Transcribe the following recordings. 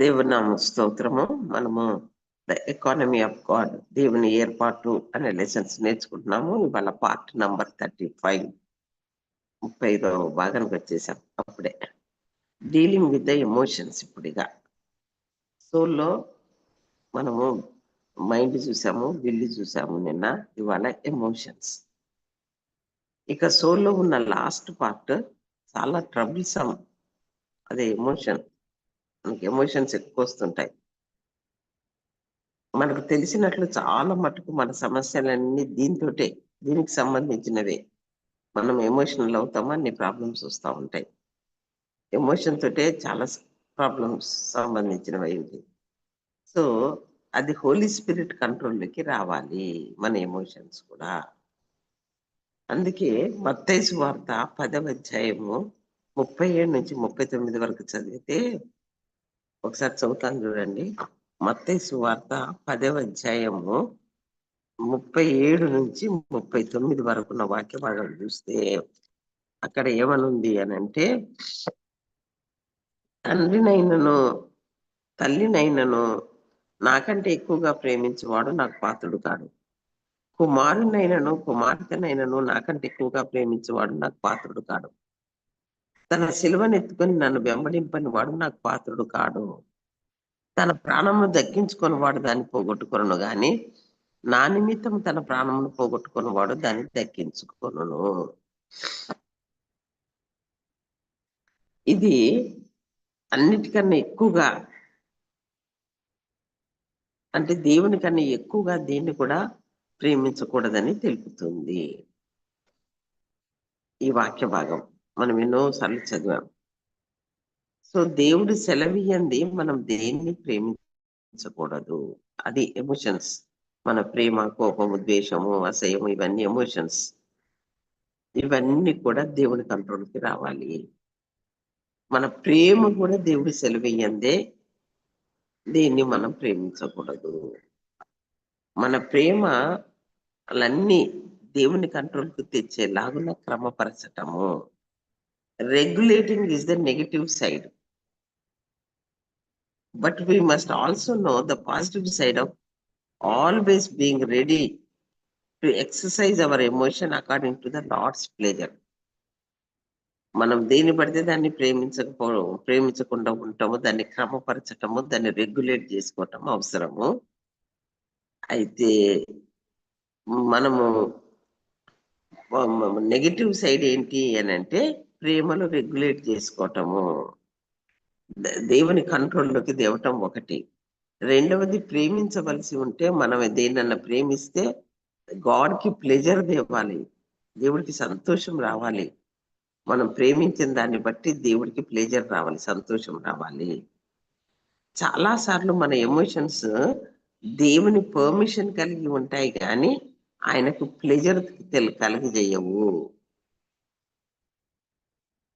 దేవుని నామ స్తోత్రము. మనము ద ఎకానమీ ఆఫ్ గాడ్ దేవుని ఏర్పాటు అనే లెసన్స్ నేర్చుకుంటున్నాము. ఇవాళ పార్ట్ నంబర్ థర్టీ ఫైవ్ ముప్పై ఐదో భాగానికి వచ్చేసాం అప్పుడే. డీలింగ్ విత్ ద ఎమోషన్స్ ఇప్పుడుగా. సోల్లో మనము మైండ్ చూసాము విల్లు చూసాము నిన్న ఇవాళ ఎమోషన్స్. ఇక సోల్లో ఉన్న లాస్ట్ పార్ట్ చాలా ట్రబుల్సమ్. అదే ఎమోషన్. మనకి ఎమోషన్స్ ఎక్కువ వస్తుంటాయి మనకు తెలిసినట్లు చాలా మటుకు మన సమస్యలన్నీ దీంతోటే దీనికి సంబంధించినవే. మనం ఎమోషనల్ అవుతామో? అన్ని ప్రాబ్లమ్స్ వస్తూ ఉంటాయి. ఎమోషన్ తోటే చాలా ప్రాబ్లమ్స్ సంబంధించినవి ఉంది సో అది హోలీ స్పిరిట్ కంట్రోల్లోకి రావాలి మన ఎమోషన్స్ కూడా. అందుకే మత్తైసు వార్త పదవ అధ్యాయము ముప్పై ఏడు నుంచి ముప్పై తొమ్మిది వరకు చదివితే ఒకసారి చదువుతాను చూడండి. మత్తైసు వార్త పదవ అధ్యాయము ముప్పై ఏడు నుంచి ముప్పై తొమ్మిది వరకు ఉన్న వాక్య భాగం చూస్తే అక్కడ ఏమనుంది అని అంటే తండ్రినైనను తల్లినైనను నాకంటే ఎక్కువగా ప్రేమించేవాడు నాకు పాత్రుడు కాడు. కుమారునైనను కుమార్తెనైనను నాకంటే ఎక్కువగా ప్రేమించేవాడు నాకు పాత్రుడు కాడు. తన సిలువనెత్తుకొని నన్ను వెంబడింపని వాడు నాకు పాత్రుడు కాడు. తన ప్రాణమును దక్కించుకొని వాడు దాన్ని పోగొట్టుకొను గాని నా నిమిత్తం తన ప్రాణమును పోగొట్టుకుని వాడు దాన్ని దక్కించుకొను ఇది అన్నిటికన్నా ఎక్కువగా అంటే దేవుని కన్నా ఎక్కువగా దీన్ని కూడా ప్రేమించకూడదని తెలుపుతుంది. ఈ వాక్య భాగం మనం ఎన్నోసార్లు చదివాం. సో దేవుడు సెలవియంది మనం దేన్ని ప్రేమించకూడదు. అది ఎమోషన్స్ మన ప్రేమ కోపము ద్వేషము అసహ్యము ఇవన్నీ ఎమోషన్స్ ఇవన్నీ కూడా దేవుని కంట్రోల్కి రావాలి. మన ప్రేమ కూడా దేవుడు సెలవేయందే దీన్ని మనం ప్రేమించకూడదు. మన ప్రేమ అలన్నీ దేవుని కంట్రోల్కి తెచ్చేలాగున క్రమపరచటము. Regulating is the negative side but we must also know the positive side of always being ready to exercise our emotion according to the Lord's pleasure మనం దేన్ని పడితే దాన్ని ప్రేమించకపో ప్రేమించకుండా ఉంటాము దాన్ని క్రమపరచటము దాన్ని రెగ్యులేట్ చేసుకోవటం అవసరము. అయితే మనము నెగిటివ్ సైడ్ ఏంటి అని అంటే ప్రేమను రెగ్యులేట్ చేసుకోవటము. దేవుని కంట్రోల్లోకి దేవటం ఒకటి. రెండవది ప్రేమించవలసి ఉంటే మనం దేనన్నా ప్రేమిస్తే గాడ్కి ప్లెజర్ దేవాలి దేవుడికి సంతోషం రావాలి. మనం ప్రేమించిన దాన్ని బట్టి దేవుడికి ప్లెజర్ రావాలి సంతోషం రావాలి. చాలా సార్లు మన ఎమోషన్స్ దేవుని పర్మిషన్ కలిగి ఉంటాయి కానీ ఆయనకు ప్లెజర్ కలిగజేయవు.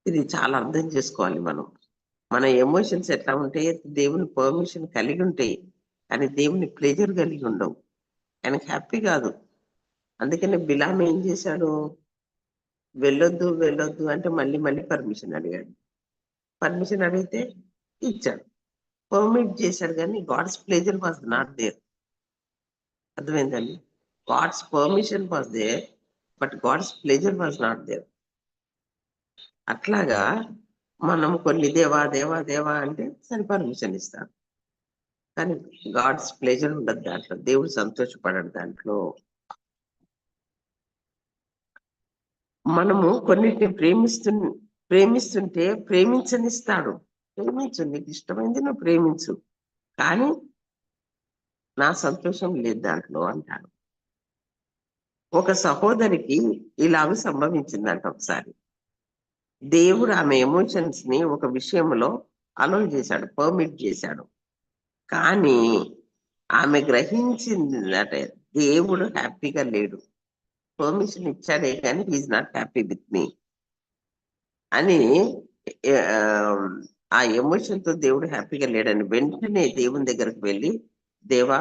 ఇది చాలా అర్థం చేసుకోవాలి మనం. మన ఎమోషన్స్ ఎట్లా ఉంటాయి? దేవుని పర్మిషన్ కలిగి ఉంటాయి కానీ దేవుని ప్లెజర్ కలిగి ఉండవు. ఆయనకు హ్యాపీ కాదు. అందుకనే బిలాం ఏం చేశాడు? వెళ్ళొద్దు వెళ్ళొద్దు అంటే మళ్ళీ మళ్ళీ పర్మిషన్ అడిగాడు. పర్మిషన్ అడిగితే ఇచ్చాడు. పర్మిట్ చేశాడు కానీ God's pleasure was not there అర్థమైందండి? God's permission was there but God's pleasure was not there అట్లాగా మనం కొన్ని దేవా దేవా దేవా అంటే సరి పర్మిషన్ ఇస్తాడు కానీ గాడ్స్ ప్లేజర్ ఉండదు దాంట్లో దేవుడు సంతోషపడడు దాంట్లో. మనము కొన్నిటిని ప్రేమిస్తు ప్రేమిస్తుంటే ప్రేమించనిస్తాడు. ప్రేమించు నీకు ఇష్టమైంది నువ్వు ప్రేమించు. కానీ నా సంతోషం లేదు దాంట్లో అంటాడు. ఒక సహోదరికి ఇలాగ సంభవించిందంట ఒకసారి. దేవుడు ఆమె ఎమోషన్స్ని ఒక విషయంలో అలో చేశాడు పర్మిట్ చేశాడు. కానీ ఆమె గ్రహించింది దేవుడు హ్యాపీగా లేడు. పర్మిషన్ ఇచ్చాడే కానీ he is not happy with me అని ఆ ఎమోషన్తో దేవుడు హ్యాపీగా లేడని వెంటనే దేవుని దగ్గరకు వెళ్ళి దేవా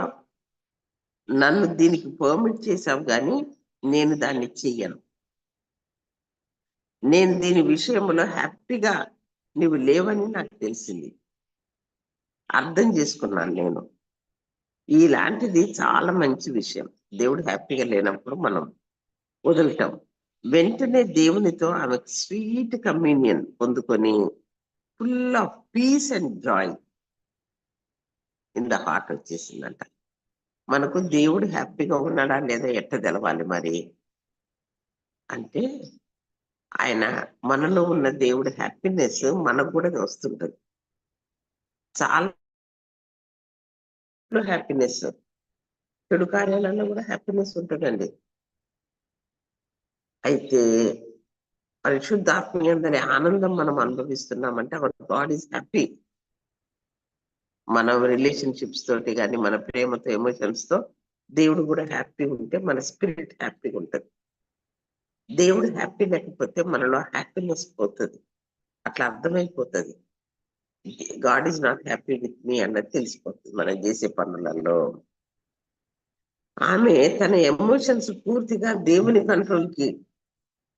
నన్ను దీనికి పర్మిట్ చేశావు కానీ నేను దాన్ని చెయ్యను. నేను దీని విషయంలో హ్యాపీగా నువ్వు లేవని నాకు తెలిసింది. అర్థం చేసుకున్నాను నేను. ఇలాంటిది చాలా మంచి విషయం. దేవుడు హ్యాపీగా లేనప్పుడు మనం వదలటం వెంటనే దేవునితో ఆమె స్వీట్ కమ్యూనియన్ పొందుకొని full of peace and joy in the heart వచ్చేసిందంట. మనకు దేవుడు హ్యాపీగా ఉన్నాడా లేదా ఎట్ట తెలవాలి మరి? అంటే ఆయన మనలో ఉన్న దేవుడి హ్యాపీనెస్ మనకు కూడా వస్తుంటది. చాలా హ్యాపీనెస్ చెడు కార్యాలలో కూడా హ్యాపీనెస్ ఉంటుందండి. అయితే పరిశుద్ధాత్మీయందనే ఆనందం మనం అనుభవిస్తున్నామంటే అక్కడ గాడ్ ఈజ్ హ్యాపీ మన రిలేషన్షిప్స్ తోటి కానీ మన ప్రేమతో ఎమోషన్స్తో దేవుడు కూడా హ్యాపీ ఉంటే మన స్పిరిట్ హ్యాపీగా ఉంటుంది. దేవుడు హ్యాపీ లేకపోతే మనలో హ్యాపీనెస్ పోతుంది. అట్లా అర్థమైపోతుంది. God is not happy with me అన్నది తెలిసిపోతుంది మనం చేసే పనులలో. ఆమె తన ఎమోషన్స్ పూర్తిగా దేవుని కంట్రోల్కి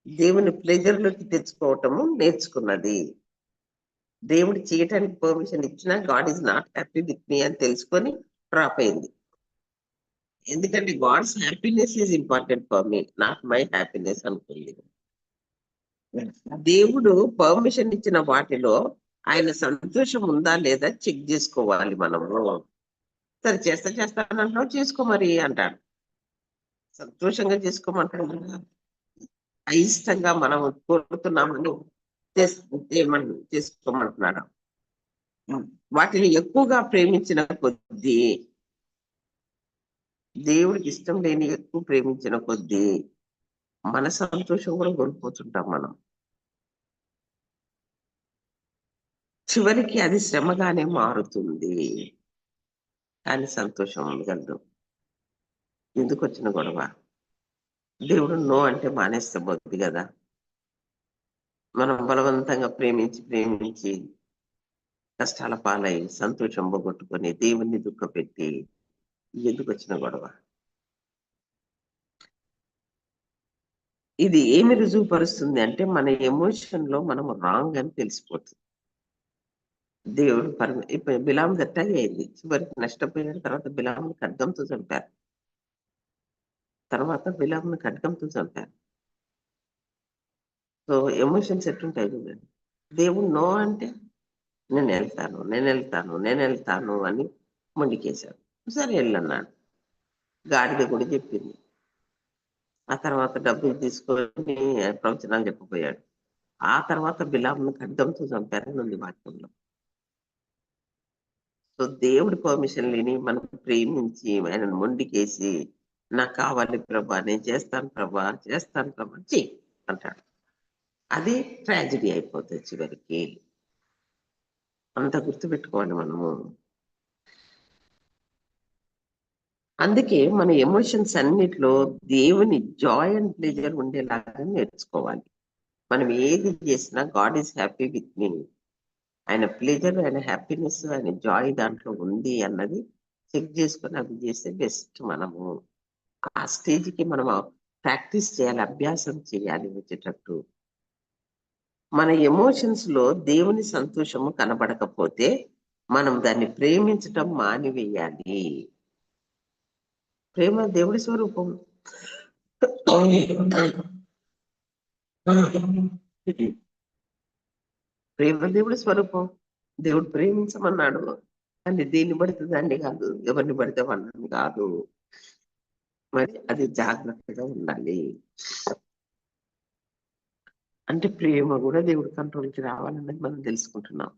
దేవుని ప్లెజర్లోకి తెచ్చుకోవటము నేర్చుకున్నది. దేవుడు చేయటానికి పర్మిషన్ ఇచ్చినా God is not happy with me అని తెలుసుకొని డ్రాప్ అయింది. ఎందుకంటే God's happiness is important for me not my happiness అనుకుంది దేవుడు పర్మిషన్ ఇచ్చిన వాటిలో ఆయన సంతోషం ఉందా లేదా చెక్ చేసుకోవాలి మనము. సరే చేస్తా చేస్తానంటున్నావు చేసుకో మరి అంటాడు. సంతోషంగా చేసుకోమంటాడు కదా. అయిష్టంగా మనం కోరుతున్నామని చేసుకోమంటున్నాడు. వాటిని ఎక్కువగా ప్రేమించిన కొద్దీ దేవుడికి ఇష్టం లేని ఎక్కువ ప్రేమించిన కొద్దీ మన సంతోషం కూడా కోల్పోతుంటాం మనం. చివరికి అది శ్రమగానే మారుతుంది. కానీ సంతోషం ఉండగలదు ఎందుకు వచ్చిన గొడవ? దేవుడు నో అంటే మానేస్తే పోద్ది కదా. మనం బలవంతంగా ప్రేమించి ప్రేమించి కష్టాల పాలై సంతోషం పోగొట్టుకొని దేవుణ్ణి దుఃఖపెట్టి ఎందుకు వచ్చిన గొడవ? ఇది ఏమి రుజువుపరుస్తుంది అంటే మన ఎమోషన్లో మనం రాంగ్ అని తెలిసిపోతుంది. దేవుడు పరమ ఇప్పుడు బిలాం దట్టాగే అయింది. చివరికి నష్టపోయిన తర్వాత బిలాంను ఖడ్గంతో చంపారు. తర్వాత బిలాంను ఖడ్గంతో చంపారు. సో ఎమోషన్స్ ఎట్టుంటాయి చూడండి. దేవుడు నో అంటే నేను వెళ్తాను నేను వెళ్తాను నేను వెళ్తాను అని మొండికేశాడు సరే వెళ్ళన్నాడు. గాడిద కూడా చెప్పింది. ఆ తర్వాత డబ్బులు తీసుకొని ప్రవచనాలు చెప్పబోయాడు. ఆ తర్వాత బిలాంను ఖడ్గంతో చంపారని ఉంది వాక్యంలో. సో దేవుడి పర్మిషన్ లేని మనం ప్రేమించి ఆయనను మొండికేసి నాకు కావాలి ప్రభా నేను చేస్తాను ప్రభా చేస్తాను ప్రభా చెయ్యి అంటాడు. అది ట్రాజిడీ అయిపోతుంది చివరికి. అంత గుర్తుపెట్టుకోవాలి మనము. అందుకే మన ఎమోషన్స్ అన్నిట్లో దేవుని జాయ్ అండ్ ప్లెజర్ ఉండేలాగా నేర్చుకోవాలి. మనం ఏది చేసినా God is happy with me ఆయన ప్లెజర్ ఆయన హ్యాపీనెస్ ఆయన జాయ్ దాంట్లో ఉంది అన్నది చెక్ చేసుకొని అది చేస్తే బెస్ట్ మనము. ఆ స్టేజ్కి మనం ప్రాక్టీస్ చేయాలి అభ్యాసం చేయాలి వచ్చేటట్టు. మన ఎమోషన్స్లో దేవుని సంతోషము కనబడకపోతే మనం దాన్ని ప్రేమించటం మానివేయాలి. ప్రేమ దేవుడి స్వరూపం. ప్రేమ దేవుడి స్వరూపం. దేవుడు ప్రేమించమన్నాడు. కానీ దేన్ని పడితే దాన్ని కాదు. ఎవరిని పడితే వాళ్ళని కాదు. మరి అది జాగ్రత్తగా ఉండాలి. అంటే ప్రేమ కూడా దేవుడి కంట్రోల్కి రావాలన్నది మనం తెలుసుకుంటున్నాం.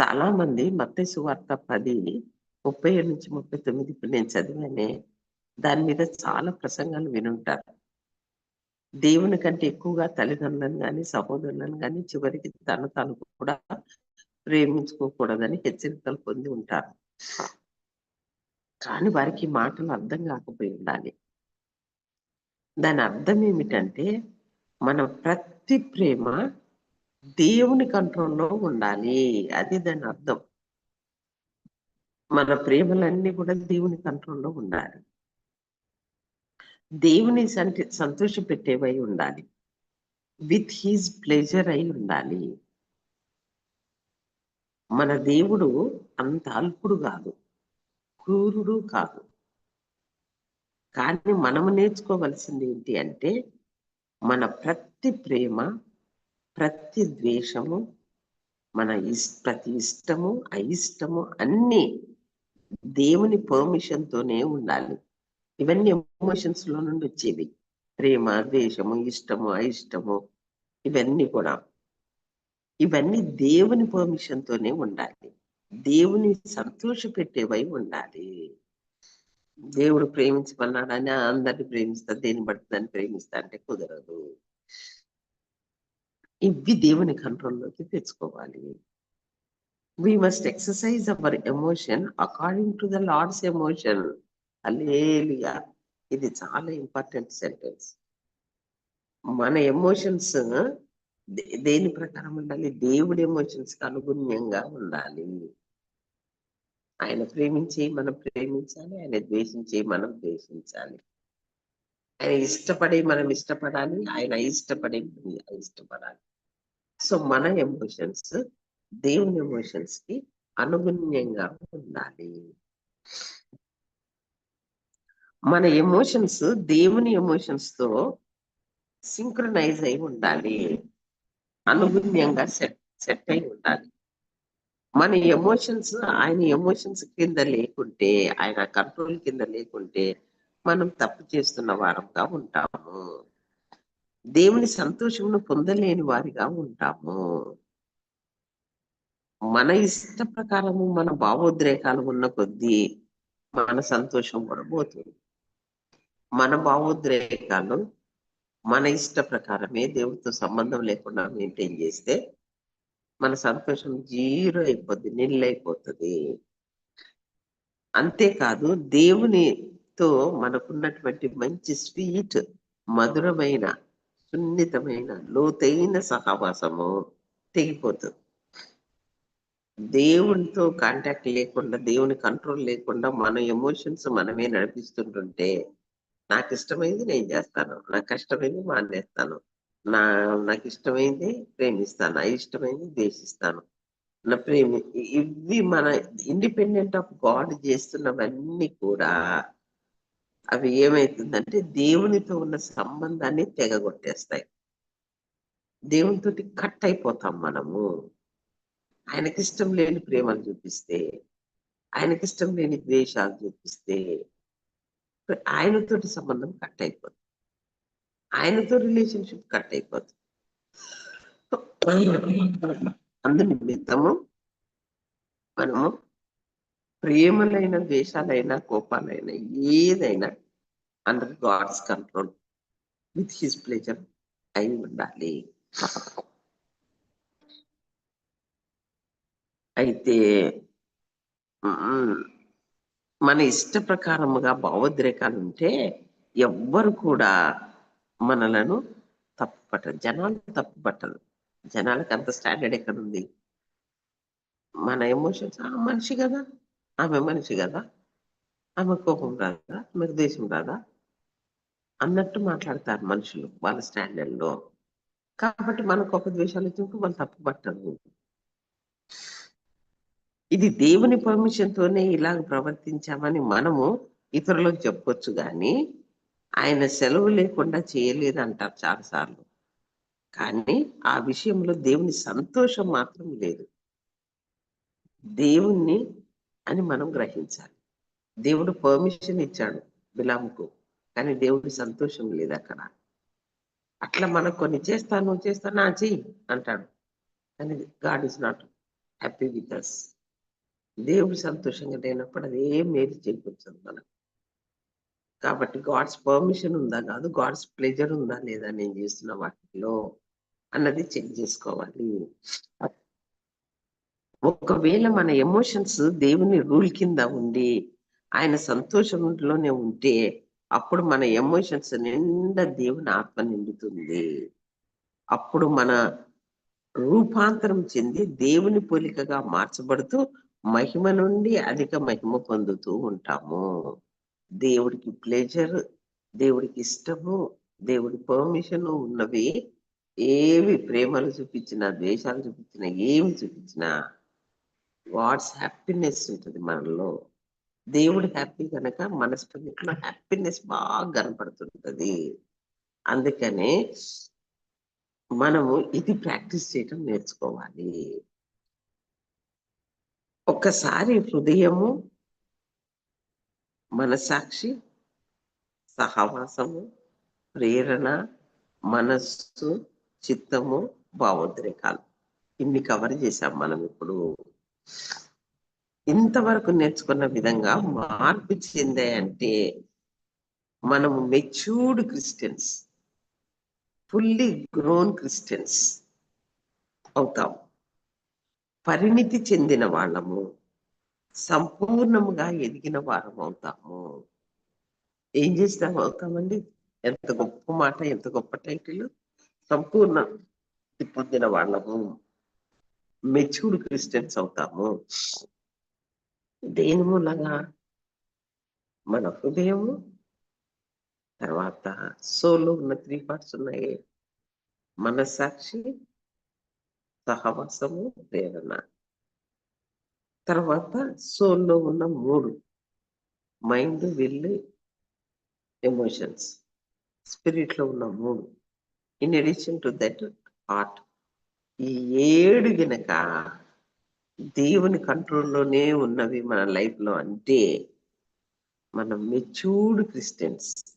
చాలా మంది మత్తే సువార్త పది ముప్పై ఏడు నుంచి ముప్పై తొమ్మిది ఇప్పుడు నేను చదివానే దాని మీద చాలా ప్రసంగాలు వినుంటారు. దేవుని కంటే ఎక్కువగా తల్లిదండ్రులను కానీ సహోదరులను కానీ చివరికి తను తను కూడా ప్రేమించుకోకూడదని హెచ్చరికలు పొంది ఉంటారు. కానీ వారికి మాటలు అర్థం కాకపోయి ఉండాలి. దాని అర్థం ఏమిటంటే మన ప్రతి ప్రేమ దేవుని కంట్రోల్లో ఉండాలి. అది దాని అర్థం. మన ప్రేమలన్నీ కూడా దేవుని కంట్రోల్లో ఉండాలి. దేవుని సంటి సంతోష పెట్టేవై ఉండాలి. విత్ హీజ్ ప్లెజర్ అయి ఉండాలి. మన దేవుడు అంత అల్పుడు కాదు. క్రూరుడు కాదు. కానీ మనము నేర్చుకోవలసింది ఏంటి అంటే మన ప్రతి ప్రేమ ప్రతి ద్వేషము మన ఇస్ ప్రతి ఇష్టము అయిష్టము అన్నీ దేవుని పర్మిషన్ తోనే ఉండాలి. ఇవన్నీ ఎమోషన్స్లో నుండి వచ్చేవి. ప్రేమ ద్వేషము ఇష్టము అయిష్టము ఇవన్నీ కూడా. ఇవన్నీ దేవుని పర్మిషన్ తోనే ఉండాలి. దేవుని సంతోష పెట్టేవై ఉండాలి. దేవుడు ప్రేమించమన్నాడని అందరిని ప్రేమిస్తా దేని బట్టి దాన్ని ప్రేమిస్తా అంటే కుదరదు. ఇవి దేవుని కంట్రోల్లోకి తెచ్చుకోవాలి. We must exercise our emotion according to the Lord's emotion hallelujah ఇది చాలా ఇంపార్టెంట్ సెంటెన్స్ మన ఎమోషన్స్ దేని ప్రకారం ఉండాలి? దేవుడి ఎమోషన్స్కి అనుగుణ్యంగా ఉండాలి. ఆయన ప్రేమించి మనం ప్రేమించాలి ఆయన ద్వేషించి మనం ద్వేషించాలి. ఆయన ఇష్టపడి మనం ఇష్టపడాలి ఆయన ఇష్టపడి ఇష్టపడాలి. సో మన ఎమోషన్స్ దేవుని ఎమోషన్స్కి అనుగుణ్యంగా ఉండాలి. మన ఎమోషన్స్ దేవుని ఎమోషన్స్తో సింక్రనైజ్ అయి ఉండాలి. అనుగుణ్యంగా సెట్ సెట్ అయి ఉండాలి. మన ఎమోషన్స్ ఆయన ఎమోషన్స్ కింద లేకుంటే ఆయన కంట్రోల్ కింద లేకుంటే మనం తప్పు చేస్తున్న వారంగా ఉంటాము. దేవుని సంతోషమును పొందలేని వారిగా ఉంటాము. మన ఇష్ట ప్రకారము మన భావోద్రేకాలు ఉన్న కొద్దీ మన సంతోషం కూడా పోతుంది మన భావోద్రేకాలు మన ఇష్ట ప్రకారమే దేవుడితో సంబంధం లేకుండా మెయింటైన్ చేస్తే మన సంతోషం జీరో అయిపోద్ది నిల్లైపోతుంది అంతేకాదు దేవునితో మనకున్నటువంటి మంచి స్వీట్ మధురమైన సున్నితమైన లోతైన సహవాసము తెగిపోతుంది. దేవునితో కాంటాక్ట్ లేకుండా దేవుని కంట్రోల్ లేకుండా మన ఎమోషన్స్ మనమే నడిపిస్తుంటుంటే నాకు ఇష్టమైంది నేను చేస్తాను. నాకు కష్టమైంది మానేస్తాను. నా నాకు ఇష్టమైంది ప్రేమిస్తాను. అయిష్టమైంది ద్వేషిస్తాను. నా ప్రేమి ఇవి మన ఇండిపెండెంట్ ఆఫ్ గాడ్ చేస్తున్నవన్నీ కూడా అవి ఏమైతుందంటే దేవునితో ఉన్న సంబంధాన్ని తెగగొట్టేస్తాయి. దేవునితోటి కట్ అయిపోతాం మనము. ఆయనకిష్టం లేని ప్రేమలు చూపిస్తే ఆయనకిష్టం లేని ద్వేషాలు చూపిస్తే ఆయనతోటి సంబంధం కట్ అయిపోతుంది ఆయనతో రిలేషన్షిప్ కట్ అయిపోతుంది అందు నిమిత్తము మనము ప్రేమలైన ద్వేషాలైనా కోపాలైనా ఏదైనా under God's control with his pleasure అయి ఉండాలి. అయితే మన ఇష్ట ప్రకారముగా భావోద్రేకాలు ఉంటే ఎవ్వరు కూడా మనలను తప్పుపట్టరు జనాలు తప్పుపట్టరు. జనాలకు అంత స్టాండర్డ్ ఎక్కడ ఉంది మన ఎమోషన్స్ ఆ మనిషి కదా? ఆమె మనిషి కదా? ఆమె కోపం రాదా? ఆమెకు దేశం రాదా? అన్నట్టు మాట్లాడతారు మనుషులు వాళ్ళ స్టాండర్డ్లో కాబట్టి మన కోప ద్వేషాలు వచ్చినప్పుడు వాళ్ళు తప్పుపట్టరు. ఇది దేవుని పర్మిషన్తోనే ఇలాగ ప్రవర్తించామని మనము ఇతరులకు చెప్పొచ్చు కానీ ఆయన సెలవు లేకుండా చేయలేదు అంటారు చాలాసార్లు. కానీ ఆ విషయంలో దేవుని సంతోషం మాత్రం లేదు. దేవుణ్ణి అని మనం గ్రహించాలి. దేవుడు పర్మిషన్ ఇచ్చాడు బిలాంకు కానీ దేవుడి సంతోషం లేదు అక్కడ. అట్లా మనకు కొన్ని చేస్తాను చేస్తాను ఆ చెయ్యి అంటాడు. కానీ God is not happy with us దేవుడు సంతోషంగా లేనప్పుడు అది ఏం మేలు చేకూర్చదు మనకు? కాబట్టి గాడ్స్ పర్మిషన్ ఉందా కాదు గాడ్స్ ప్లెజర్ ఉందా లేదా నేను చేస్తున్న వాటిలో అన్నది చెక్ చేసుకోవాలి. ఒకవేళ మన ఎమోషన్స్ దేవుని రూల్ కింద ఉండి ఆయన సంతోషంలోనే ఉంటే అప్పుడు మన ఎమోషన్స్ నిండా దేవుని ఆత్మ నిండుతుంది. అప్పుడు మన రూపాంతరం చెంది దేవుని పోలికగా మార్చబడుతూ మహిమ నుండి అధిక మహిమ పొందుతూ ఉంటాము. దేవుడికి ప్లెజర్ దేవుడికి ఇష్టము దేవుడి పర్మిషన్ ఉన్నవి ఏవి ప్రేమలు చూపించినా ద్వేషాలు చూపించినా ఏమి చూపించినా వాట్స్ హ్యాపీనెస్ ఉంటుంది మనలో. దేవుడు హ్యాపీ కనుక మన హ్యాపీనెస్ బాగా కనపడుతుంటది. అందుకనే మనము ఇది ప్రాక్టీస్ చేయటం నేర్చుకోవాలి. ఒక్కసారి హృదయము మనసాక్షి సహవాసము ప్రేరణ మనస్సు చిత్తము భావోద్రేకాలు. ఇన్ని కవర్ చేశాం మనం ఇప్పుడు. ఇంతవరకు నేర్చుకున్న విధంగా మార్పు చెందాయంటే అంటే మనము matured Christians fully grown Christians అవుతాం. పరిణితి చెందిన వాళ్ళము సంపూర్ణముగా ఎదిగిన వారం అవుతాము ఏం చేస్తాం? అవుతామండి? ఎంత గొప్ప మాట ఎంత గొప్ప టైటిల్? సంపూర్ణ పొందిన వాళ్ళము మెచ్యూర్డ్ క్రిస్టియన్స్ అవుతాము. దేని మూలంగా? మన హృదయము తర్వాత సోలో ఉన్న త్రీ పార్ట్స్ ఉన్నాయి. మనసాక్షి సహవాసము వేదన తర్వాత సోల్లో ఉన్న మూడు. మైండ్ విల్ ఎమోషన్స్ స్పిరిట్లో ఉన్న మూడు. In addition to that heart ఈ ఏడు గనక దేవుని కంట్రోల్లోనే ఉన్నవి మన లైఫ్లో అంటే మనం matured Christians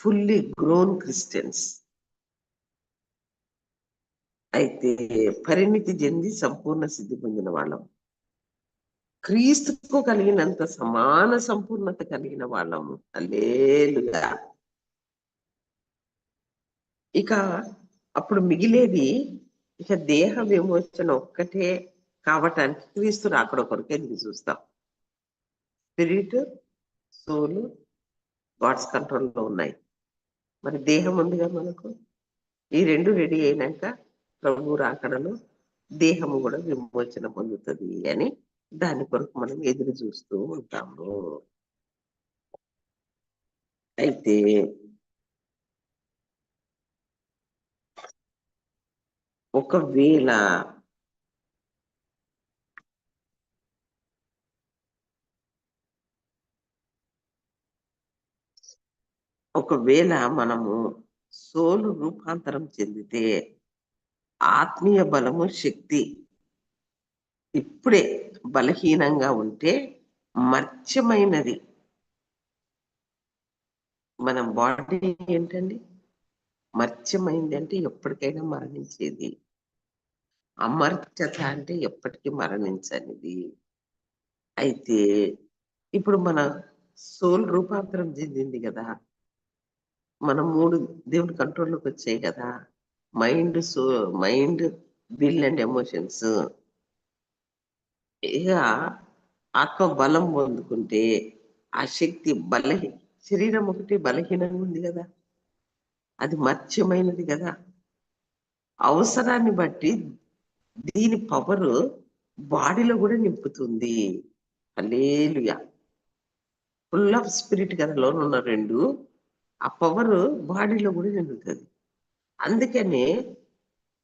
fully grown Christians అయితే పరిణితి చెంది సంపూర్ణ సిద్ధి పొందిన వాళ్ళం. క్రీస్తుకు కలిగినంత సమాన సంపూర్ణత కలిగిన వాళ్ళము అల్లేలుగా ఇక అప్పుడు మిగిలేది ఇక దేహ విమోచన ఒక్కటే కావటానికి క్రీస్తు రాకడ కొరకే ఎదురు చూస్తాం. స్పిరిట్ సోలు గాడ్స్ కంట్రోల్లో ఉన్నాయి. మరి దేహం ఉందిగా మనకు? ఈ రెండు రెడీ అయినాక ప్రభు రాకడలో దేహము కూడా విమోచన పొందుతుంది అని దాని కొరకు మనం ఎదురు చూస్తూ ఉంటాము. అయితే ఒకవేళ ఒకవేళ మనము సోలు రూపాంతరం చెందితే ఆత్మీయ బలము శక్తి ఇప్పుడే బలహీనంగా ఉంటే మర్చమైనది మన బాడీ ఏంటండి? మర్చమైంది అంటే ఎప్పటికైనా మరణించేది. అమర్చత అంటే ఎప్పటికీ మరణించనిది. అయితే ఇప్పుడు మన సోల్ రూపాంతరం చెందింది కదా. మన మూడు దేవుడి కంట్రోల్లోకి వచ్చాయి కదా. Mind so mind will and emotions ఇక ఆత్మ బలం పొందుకుంటే ఆ శక్తి బలహీ శరీరం ఒకటి బలహీనంగా ఉంది కదా. అది మత్స్యమైనది కదా. అవసరాన్ని బట్టి దీని పవర్ బాడీలో కూడా నింపుతుంది. అలేలుయా ఫుల్ ఆఫ్ స్పిరిట్ కదా లోన్ ఉన్న రెండు. ఆ పవర్ బాడీలో కూడా నింపుతుంది. అందుకనే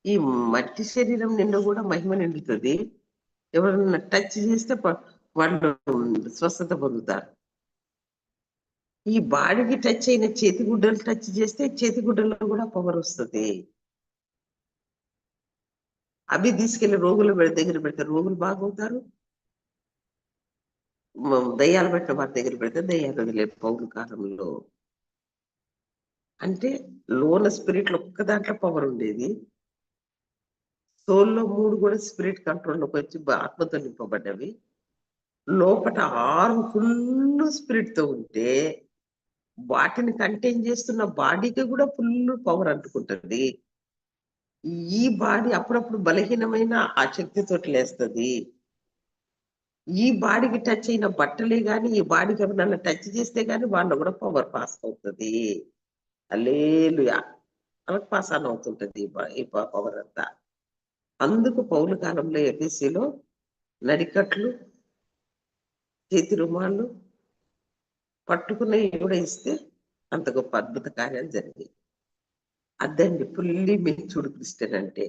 ఈ మట్టి శరీరం నిండా కూడా మహిమ నిండుతుంది. ఎవరన్నా టచ్ చేస్తే వాళ్ళు స్వస్థత పొందుతారు. ఈ బాడీకి టచ్ అయిన చేతి గుడ్డలు టచ్ చేస్తే చేతి గుడ్డల్లో కూడా పవర్ వస్తుంది. అవి తీసుకెళ్ళి రోగులు దగ్గర పెడితే రోగులు బాగవుతారు. దయ్యాలు పెట్టిన వారి దగ్గర పెడితే దయ్యాలు వదిలే పౌరు కాలంలో అంటే లోన స్పిరిట్లో ఒక్క దాంట్లో పవర్ ఉండేది. సోల్లో మూడు కూడా స్పిరిట్ కంట్రోల్లోకి వచ్చి ఆత్మతో నింపబడ్డవి. లోపల ఆరు ఫుల్ స్పిరిట్తో ఉంటే వాటిని కంటైన్ చేస్తున్న బాడీకి కూడా ఫుల్ పవర్ అంటుకుంటుంది. ఈ బాడీ అప్పుడప్పుడు బలహీనమైన ఆ శక్తితో లేస్తుంది. ఈ బాడీకి టచ్ అయిన బట్టలే కానీ ఈ బాడీకి ఎవరన్నా టచ్ చేస్తే కానీ వాళ్ళ కూడా పవర్ పాస్ అవుతుంది. అల్లేలుయా. మనకు పాసాన్ అవుతుంటుంది అవుతుంటది ఈ పవర్ అంతా అందుకు పౌలు కాలంలో ఎఫీసీలో నడికట్లు చేతి రుమాళ్ళు పట్టుకున్నవి కూడా ఇస్తే అంత గొప్ప అద్భుత కార్యాలు జరిగాయి. అద్దండి ఫుల్లీ మెచ్యూర్డ్ క్రిస్టియన్ అంటే.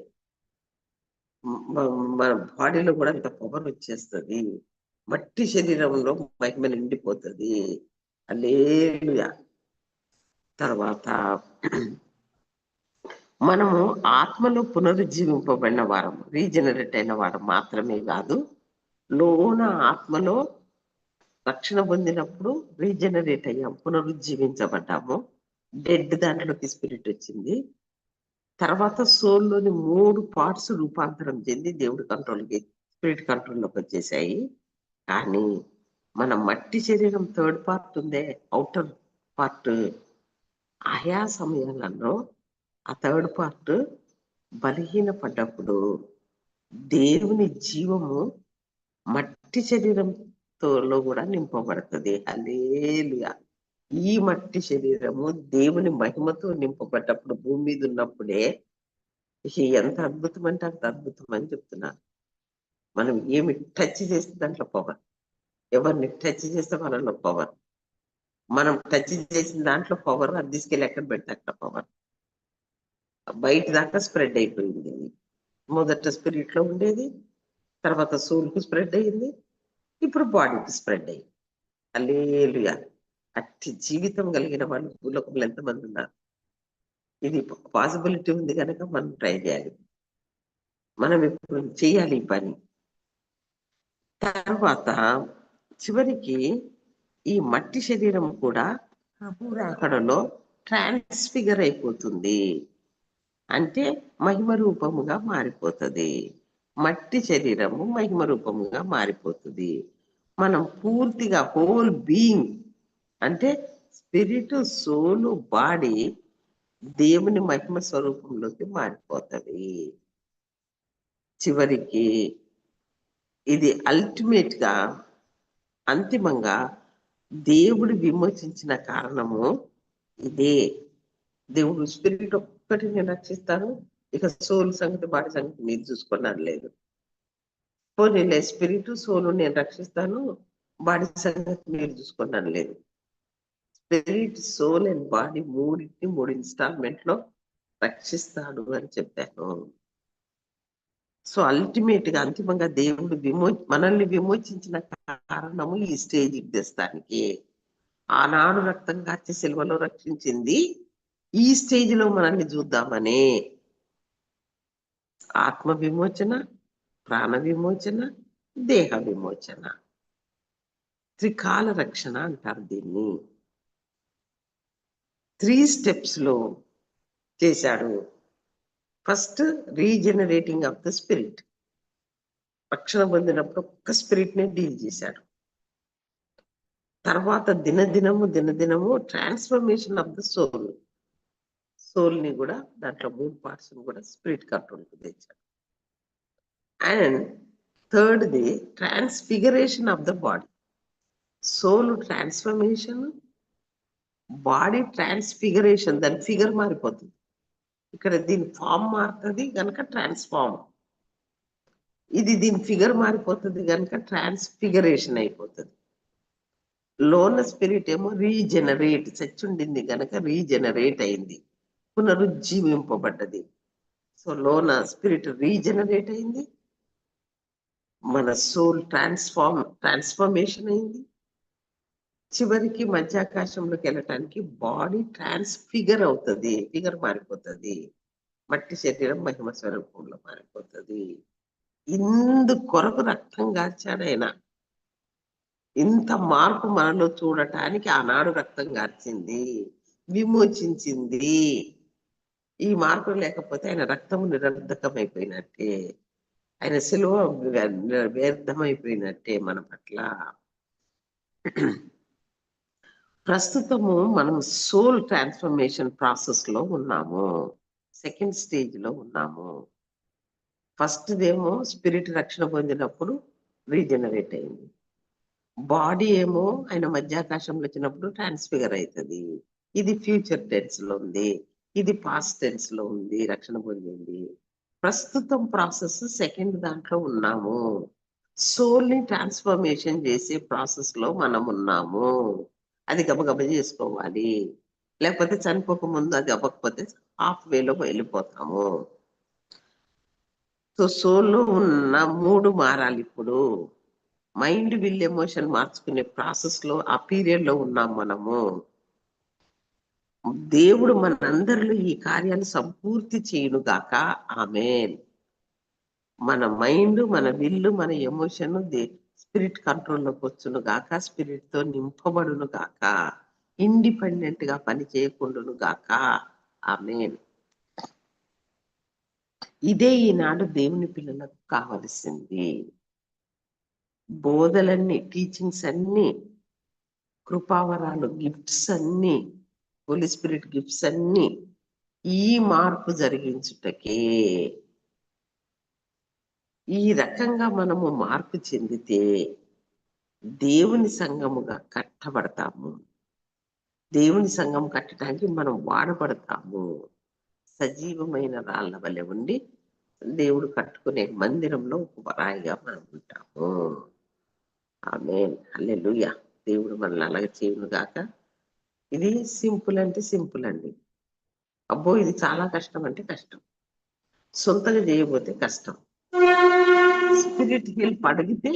మన బాడీలో కూడా అంత పవర్ వచ్చేస్తుంది. మట్టి శరీరంలో మహిమ నిండిపోతుంది. అల్లేలుయా. తర్వాత మనము ఆత్మలో పునరుజ్జీవింపబడిన వారం రీజనరేట్ అయిన వారం మాత్రమే కాదు లోన ఆత్మలో రక్షణ పొందినప్పుడు రీజనరేట్ అయ్యాం పునరుజ్జీవించబడ్డాము. డెడ్ దాంట్లోకి స్పిరిట్ వచ్చింది. తర్వాత సోల్లోని మూడు పార్ట్స్ రూపాంతరం చెంది దేవుడి కంట్రోల్కి స్పిరిట్ కంట్రోల్లోకి వచ్చేసాయి. కానీ మన మట్టి శరీరం థర్డ్ పార్ట్ ఉందే అవుటర్ పార్ట్ ఆయా సమయాలలో ఆ థర్డ్ పార్ట్ బలహీనపడ్డప్పుడు దేవుని జీవము మట్టి శరీరంతో కూడా నింపబడుతుంది. అలేలుగా ఈ మట్టి శరీరము దేవుని మహిమతో నింపబడ్డప్పుడు భూమి మీద ఉన్నప్పుడే ఎంత అద్భుతం అంటే అంత అద్భుతం అని చెప్తున్నారు. మనం ఏమి టచ్ చేస్తే దాంట్లో పవర్ ఎవరిని టచ్ చేస్తే వాళ్ళలో పవర్ మనం టచ్ చేసిన దాంట్లో పవర్ అది తీసుకెళ్ళి ఎక్కడ పెడితే అక్కడ పవర్ బయట దాకా స్ప్రెడ్ అయిపోయింది అది. మొదట స్పిరిట్లో ఉండేది తర్వాత సోల్కు స్ప్రెడ్ అయింది ఇప్పుడు బాడీకి స్ప్రెడ్ అయ్యింది అల్లేలుయా! అట్టి జీవితం కలిగిన వాళ్ళు భూలోకంలో ఎంతమంది ఉన్నారు? ఇది పాసిబిలిటీ ఉంది కనుక మనం ట్రై చేయాలి. మనం ఇప్పుడు చేయాలి ఈ పని. తర్వాత చివరికి ఈ మట్టి శరీరం కూడా అక్కడలో ట్రాన్స్ఫిగర్ అయిపోతుంది. అంటే మహిమ రూపముగా మారిపోతుంది. మట్టి శరీరము మహిమ రూపముగా మారిపోతుంది. మనం పూర్తిగా హోల్ బీయింగ్ అంటే స్పిరిట్ సోలు బాడీ దేవుని మహిమ స్వరూపంలోకి మారిపోతుంది. చివరికి ఇది అల్టిమేట్గా అంతిమంగా దేవుడు విమోచించిన కారణము ఇదే. దేవుడు స్పిరిట్ ఒక్కటి నేను రక్షిస్తాను ఇక సోల్ సంగతి బాడీ సంగతి మీరు చూసుకున్నారు లేదు. పోనీ స్పిరిట్ సోలు నేను రక్షిస్తాను బాడీ సంగతి మీరు చూసుకున్నాను లేదు. స్పిరిట్ సోల్ అండ్ బాడీ మూడింటిని మూడు ఇన్స్టాల్మెంట్లో రక్షిస్తాడు అని చెప్పాను. సో అల్టిమేట్గా అంతిమంగా దేవుడు విమో మనల్ని విమోచించిన కారణము ఈ స్టేజ్కి తెస్తానికి ఆనాడు రక్తం కార్చి సిల్వలో రక్షించింది. ఈ స్టేజ్లో మనల్ని చూద్దామనే. ఆత్మ విమోచన ప్రాణ విమోచన దేహ విమోచన. త్రికాల రక్షణ అంటారు దీన్ని. త్రీ స్టెప్స్లో చేశాడు. First regenerating of the spirit రక్షణ పొందినప్పుడు ఒక్క స్పిరిట్ని డీల్ చేశాడు. తర్వాత దినదినము దినదినము ట్రాన్స్ఫర్మేషన్ ఆఫ్ ద సోల్ సోల్ని కూడా దాంట్లో మూడు పార్ట్స్ కూడా స్పిరిట్ కంట్రోల్ తెచ్చాడు. And third the transfiguration of the body soul transformation body transfiguration దాని ఫిగర్ మారిపోతుంది. ఇక్కడ దీని ఫామ్ మారుతుంది కనుక ట్రాన్స్ఫార్మ్ ఇది దీని ఫిగర్ మారిపోతుంది కనుక ట్రాన్స్ఫిగరేషన్ అయిపోతుంది. లోన స్పిరిట్ ఏమో రీజనరేట్ చచ్చుండింది కనుక రీజనరేట్ అయింది. పునరుజ్జీవింపబడ్డది. సో లోన స్పిరిట్ రీజనరేట్ అయింది. మన సోల్ ట్రాన్స్ఫార్మ్ ట్రాన్స్ఫర్మేషన్ అయింది. చివరికి మధ్యాకాశంలోకి వెళ్ళటానికి బాడీ ట్రాన్స్ఫిగర్ అవుతుంది. ఫిగర్ మారిపోతుంది. మట్టి శరీరం మహిమ స్వరూపంలో మారిపోతుంది. ఇందు కొరకు రక్తం గార్చాడు ఆయన. ఇంత మార్పు మనలో చూడటానికి ఆనాడు రక్తం గార్చింది. విమోచించింది. ఈ మార్పు లేకపోతే ఆయన రక్తము నిరర్ధకమైపోయినట్టే. ఆయన సెలవు వ్యర్థమైపోయినట్టే మన పట్ల. ప్రస్తుతము మనం సోల్ ట్రాన్స్ఫర్మేషన్ ప్రాసెస్లో ఉన్నాము. సెకండ్ స్టేజ్లో ఉన్నాము. ఫస్ట్ దేమో స్పిరిట్ రక్షణ పొందినప్పుడు రీజనరేట్ అయింది. బాడీ ఏమో ఆయన మధ్యాకాశంలో వచ్చినప్పుడు ట్రాన్స్ఫిగర్ అవుతుంది ఇది ఫ్యూచర్ టెన్స్లో ఉంది. ఇది పాస్ట్ టెన్స్లో ఉంది రక్షణ పొందింది. ప్రస్తుతం ప్రాసెస్ సెకండ్ దాంట్లో ఉన్నాము. సోల్ని ట్రాన్స్ఫర్మేషన్ చేసే ప్రాసెస్లో మనం ఉన్నాము. అది గబగబ చేసుకోవాలి. లేకపోతే చనిపోక ముందు అది అవ్వకపోతే హాఫ్ వేలో వెళ్ళిపోతాము. సో సోల్లో ఉన్న మూడు మారాలి ఇప్పుడు. మైండ్ విల్ ఎమోషన్ మార్చుకునే ప్రాసెస్లో ఆ పీరియడ్లో ఉన్నాం మనము. దేవుడు మనందరిలో ఈ కార్యాలు సంపూర్తి చేయును గాక. ఆమె మన మైండ్ మన విల్లు మన ఎమోషన్ స్పిరిట్ కంట్రోల్లోకి వచ్చును గాక స్పిరిట్తో నింపబడును గాక ఇండిపెండెంట్గా పని చేయకుండును గాక. ఆమె ఇదే ఈనాడు దేవుని పిల్లలకు కావలసింది. బోధలన్నీ టీచింగ్స్ అన్ని కృపావరాలు గిఫ్ట్స్ అన్ని హోలీ స్పిరిట్ గిఫ్ట్స్ అన్ని ఈ మార్పు జరిగించుటకే ఈ రకంగా మనము మార్పు చెందితే దేవుని సంఘముగా కట్టబడతాము. దేవుని సంఘం కట్టడానికి మనం వాడబడతాము. సజీవమైన రాళ్ళ వలె ఉండి దేవుడు కట్టుకునే మందిరంలో ఒక రాయిగా మనం ఉంటాము. ఆమె అల్లెలుయ దేవుడు మనల్ని అలాగే చేయను గాక. ఇది సింపుల్ అంటే సింపుల్ అండి. అబ్బో ఇది చాలా కష్టం అంటే కష్టం. సొంతగా చేయబోతే కష్టం. స్పిరిట్ హెల్ప్ అడిగితే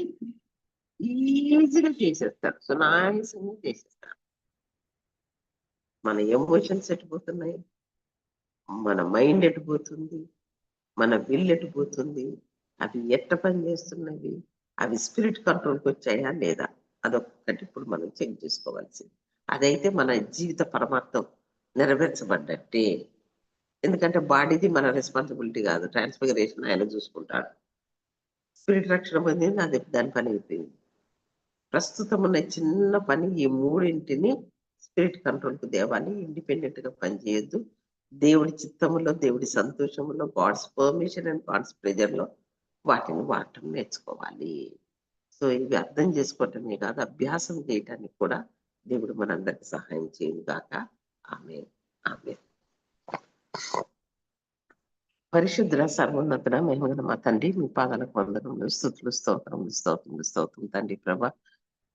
ఈజీగా చేసేస్తారు. సునాయసంగా చేసేస్తారు. మన ఎమోషన్స్ ఎట్టుపోతున్నాయి మన మైండ్ ఎట్టుపోతుంది మన విల్ ఎట్టుపోతుంది అవి ఎట్ట పని చేస్తున్నవి అవి స్పిరిట్ కంట్రోల్కి వచ్చాయా లేదా? అదొక్కటి ఇప్పుడు మనం చెక్ చేసుకోవాల్సింది. అదైతే మన జీవిత పరమార్థం నెరవేర్చబడ్డట్టే. ఎందుకంటే బాడీది మన రెస్పాన్సిబిలిటీ కాదు. ట్రాన్స్ఫిగరేషన్ ఆయన చూసుకుంటాడు. స్పిరిట్ రక్షణ పొందింది అది దాని పని అయిపోయింది. ప్రస్తుతం ఉన్న చిన్న పని ఈ మూడింటిని స్పిరిట్ కంట్రోల్కి దేవాలి ఇండిపెండెంట్గా పనిచేయొద్దు దేవుడి చిత్తములో దేవుడి సంతోషములో గాడ్స్ పర్మిషన్ అండ్ గాడ్స్ ప్రెజర్లో వాటిని వాడటం నేర్చుకోవాలి. సో ఇవి అర్థం చేసుకోవటమే కాదు అభ్యాసం చేయటానికి కూడా దేవుడు మనందరికి సహాయం చేయను గాక. ఆమె ఆమె పరిశుద్ధ సర్వోన్నతుడ మేము మా తండ్రి మీ పాదాలకు వందనములు స్థుతులు స్తోత్రములు స్తోత్రములు స్తోత్రం తండ్రి ప్రభ.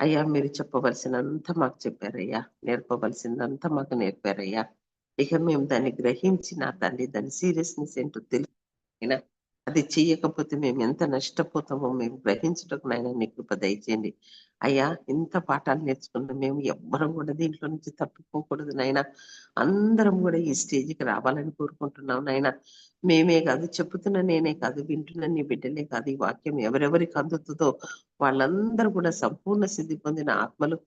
అయ్యా మీరు చెప్పవలసినంత మాకు చెప్పారయ్యా. నేర్పవలసిందంతా మాకు నేర్పారయ్యా. ఇక మేము దాన్ని గ్రహించి నా తండ్రి దాని సీరియస్నెస్ ఏంటో తెలియన అది చేయకపోతే మేము ఎంత నష్టపోతామో మేము గ్రహించటకు నాయన నీ కృప దయచేయండి. అయ్యా ఇంత పాఠాలు నేర్చుకున్న మేము ఎవ్వరం కూడా దీంట్లో నుంచి తప్పిపోకూడదు నాయన. అందరం కూడా ఈ స్టేజ్కి రావాలని కోరుకుంటున్నాం నాయన. మేమే కాదు చెప్పుతున్న నేనే కాదు వింటున్న నీ బిడ్డలే కాదు ఈ వాక్యం ఎవరెవరికి అందుతుందో వాళ్ళందరూ కూడా సంపూర్ణ సిద్ధి పొందిన ఆత్మలు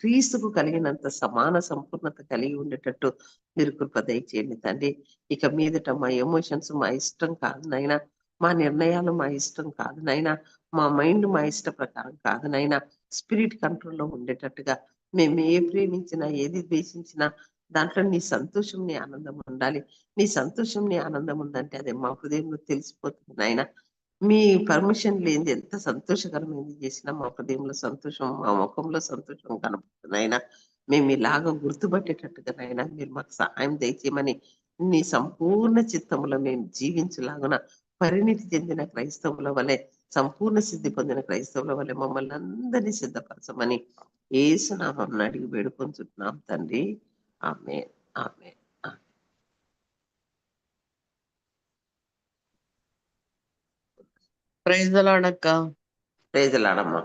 క్రీస్తుకు కలిగినంత సమాన సంపూర్ణత కలిగి ఉండేటట్టు మీరు కృప దయచేయండి తండ్రి. ఇక మీదట మా ఎమోషన్స్ మా ఇష్టం కాదు నాయన. మా నిర్ణయాలు మా ఇష్టం కాదు నాయన. మా మైండ్ మా ఇష్ట ప్రకారం కాదు నాయన. స్పిరిట్ కంట్రోల్లో ఉండేటట్టుగా మేము ఏ ప్రేమించినా ఏది ద్వేషించినా దాంట్లో నీ సంతోషం నీ ఆనందం ఉండాలి. నీ సంతోషం నీ ఆనందం ఉందంటే అదే మా హృదయంలో తెలిసిపోతుంది నాయన. మీ పర్మిషన్ లేనిది ఎంత సంతోషకరమైనది చేసినా మా హృదయంలో సంతోషం మా ముఖంలో సంతోషం కనపడుతుంది నాయన. మేము ఇలాగ గుర్తుపట్టేటట్టుగా నాయన మీరు మాకు సహాయం దయచేయమని నీ సంపూర్ణ చిత్తములో మేము జీవించలాగున పరిణితి చెందిన క్రైస్తవుల వలె సంపూర్ణ సిద్ధి పొందిన క్రైస్తవుల వలె మమ్మల్ని అందరినీ సిద్ధపరచమని ఏసునామం అడిగి వేడుకొంచుతున్నాం తండ్రి. ఆమె ఆమె ప్రైజ్ అక్క ప్రేజలాడమ్మ